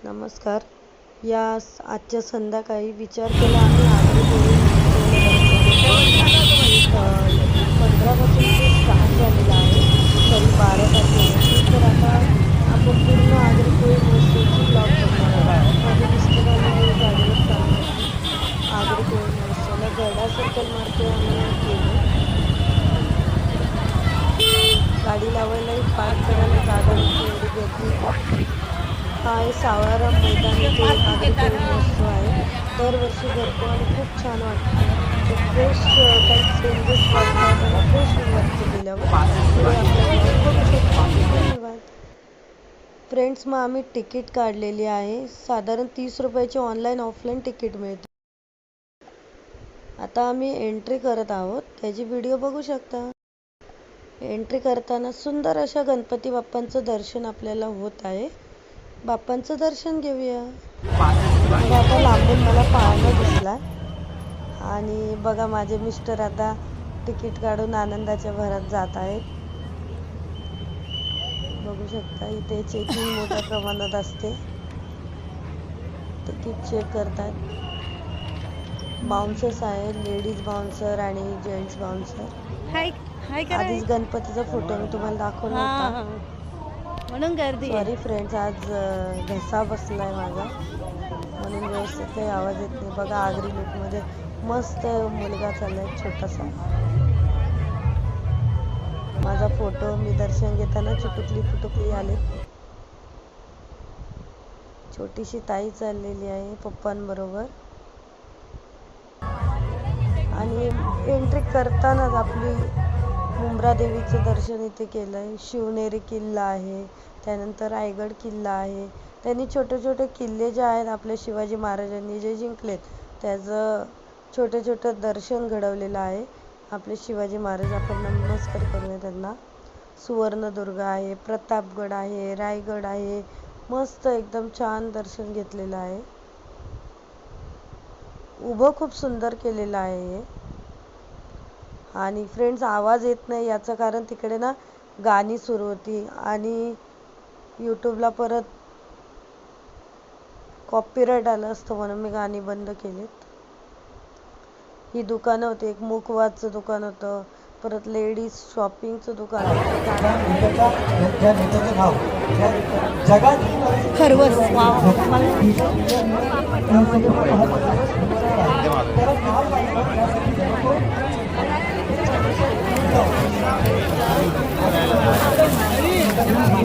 नमस्कार या आजच्या संध्याकाळी विचार केला आम्ही आगरी पंधरापासून ते स्टार्ट झालेला आहे तरी बारा तारखेपासून तर आता आपण पूर्ण आग्री कोळी महोत्सवची ब्लॉग करणार आहोत माझ्या मिस्टरांनी हे गाडीवर कोळी महोत्सवला गडा सर्कल मार्के आम्ही केलं गाडी लावायलाही पार्क करायला जागा एवढी गर्दी हा आहे सावळाराम मैदान इथे महोत्सव आहे. दरवर्षी भरतो आणि खूप छान वाटतं. फ्रेश काही चेंजेस वाटतात. फ्रेश वाटतं गेल्यावर फ्रेंड्स मग आम्ही तिकीट काढलेली आहे. साधारण तीस रुपयाची ऑनलाईन ऑफलाईन तिकीट मिळते. आता आम्ही एंट्री करत आहोत. त्याची व्हिडिओ बघू शकता. एंट्री करताना सुंदर अशा गणपती बाप्पांचं दर्शन आपल्याला होत आहे. बाप्पांचं दर्शन घेऊया. मग आता लांबून मला पाळणा दिसला आणि बघा माझे मिस्टर आता तिकीट काढून आनंदाच्या भरात जात आहेत. बघू शकता इथे चेकिंग मोठ्या प्रमाणात असते. तिकीट चेक करतात. बाउन्सर्स आहे लेडीज बाउन्सर आणि जेंट्स बाउन्सर हाय हाय आधीच गणपतीचा फोटो मी तुम्हाला दाखवला होता. म्हणून गर्दी आहे. सॉरी फ्रेंड्स आज अं, घसा बसलाय माझा. म्हणून व्यवस्थित काही आवाज येत नाही. बघा आगरी लुकमध्ये मस्त मुलगा चाललाय छोटासा. माझा फोटो मी दर्शन घेताना चुटुकली फुटुकली आले. छोटीशी ताई चाललेली आहे पप्पांबरोबर. आणि एंट्री करतानाच आपली मुंब्रा देवीचं दर्शन इथे केलं आहे शिवनेरी किल्ला आहे. त्यानंतर रायगड किल्ला आहे. त्यांनी छोटे छोटे किल्ले जे आहेत आपल्या शिवाजी महाराजांनी जे जिंकलेत त्याचं छोटं छोटं दर्शन घडवलेलं आहे. आपले शिवाजी महाराज आपण नमस्कार करूया त्यांना. सुवर्णदुर्ग आहे प्रतापगड आहे रायगड आहे. मस्त एकदम छान दर्शन घेतलेलं आहे. उभं खूप सुंदर केलेलं आहे हे. आणि फ्रेंड्स आवाज येत नाही याचं कारण तिकडे ना गाणी सुरू होती. आणि यूट्यूबला परत कॉपीराईट आलं असतं म्हणून मी गाणी बंद केलीत. ही दुकानं होती. एक मुखवासचं दुकान होतं. परत लेडीज शॉपिंगचं दुकान होतं.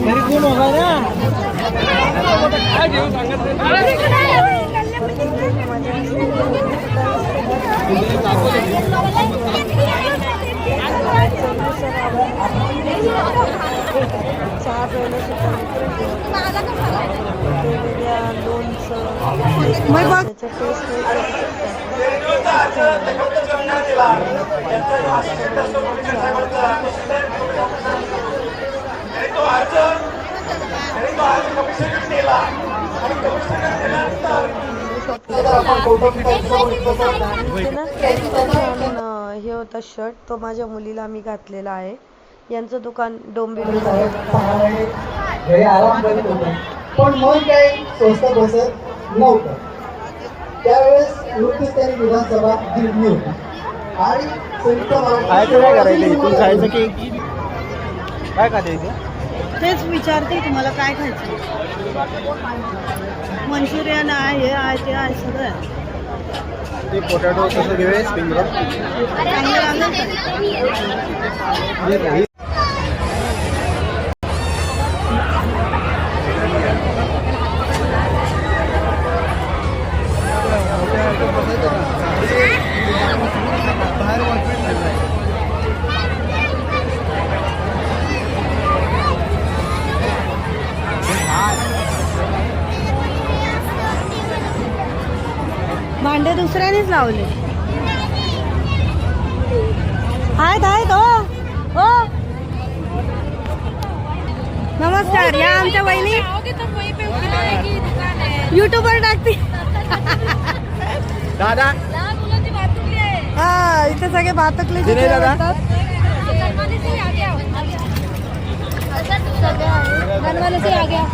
ज्या नेत्याचं नाव ज्या- जगात मग हे होता शर्ट तो माझ्या मुलीला मी घातलेला आहे. यांचं दुकान डोंबिवली घरी आराम करीत होतो. पण मन काही स्वस्त बसत नव्हतं. त्यावेळेस नुकतीच त्यांनी विधानसभा जिंकली होती. आणि संयुक्त काय करायचं? की काय खायचं तेच विचारते तुम्हाला काय खायचं मंचुरियन आहे हे आहे ते आहे सगळं आहे. ते पोटॅटो कसं घेऊया स्प्रिंग रोल चांगलं लागेल का? भांडे दुसऱ्यानेच लावले. आहेत आहेत हो हो नमस्कार या आमच्या वहिनी. युट्यूबवर टाकते. दादा. हा इथे सगळे भातकले दिने दादा? बनवाने से आ गया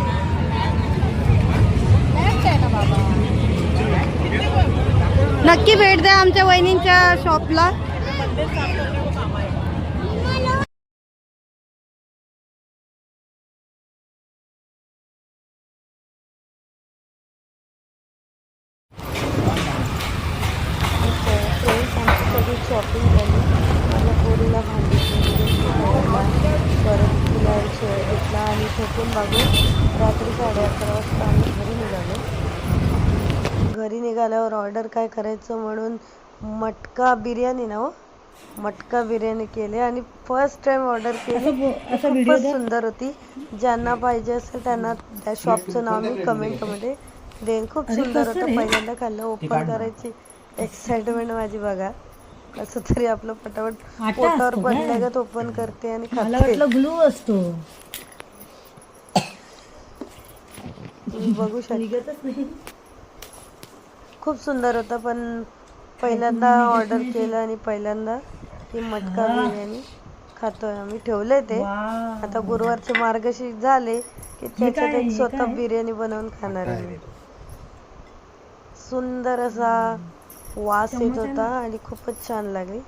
नक्की भेट द्या आमच्या वहिनींच्या शॉपला. शॉपिंग झाली माझ्या पोरीला भांडी परत तिला घेतला आणि रात्री साडे अकरा वाजता आम्ही घरी निघालो. घरी निघाल्यावर ऑर्डर काय करायचं म्हणून मटका बिर्याणी ना हो? मटका बिर्याणी केली आणि फर्स्ट टाइम ऑर्डर केली. खूपच सुंदर होती. ज्यांना पाहिजे असेल त्यांना त्या शॉपचं नाव मी कमेंटमध्ये देईन. खूप सुंदर होतं. पहिल्यांदा खाल्लं. ओपन करायची. एक्साइटमेंट माझी बघा. कसं तरी आपलं पटापट पोटावर पडल्यागत ओपन करते आणि खाते. ग्लू असतो. बघू शकता. खूप सुंदर होतं पण पहिल्यांदा ऑर्डर केलं आणि पहिल्यांदा ही मटका बिर्याणी खातोय आम्ही. ठेवलंय ते. आता गुरुवारचे मार्गशीर्ष झाले की त्याच्यात एक स्वतः बिर्याणी बनवून खाणार आहे सुंदर असा वास येत होता आणि खूपच छान लागली.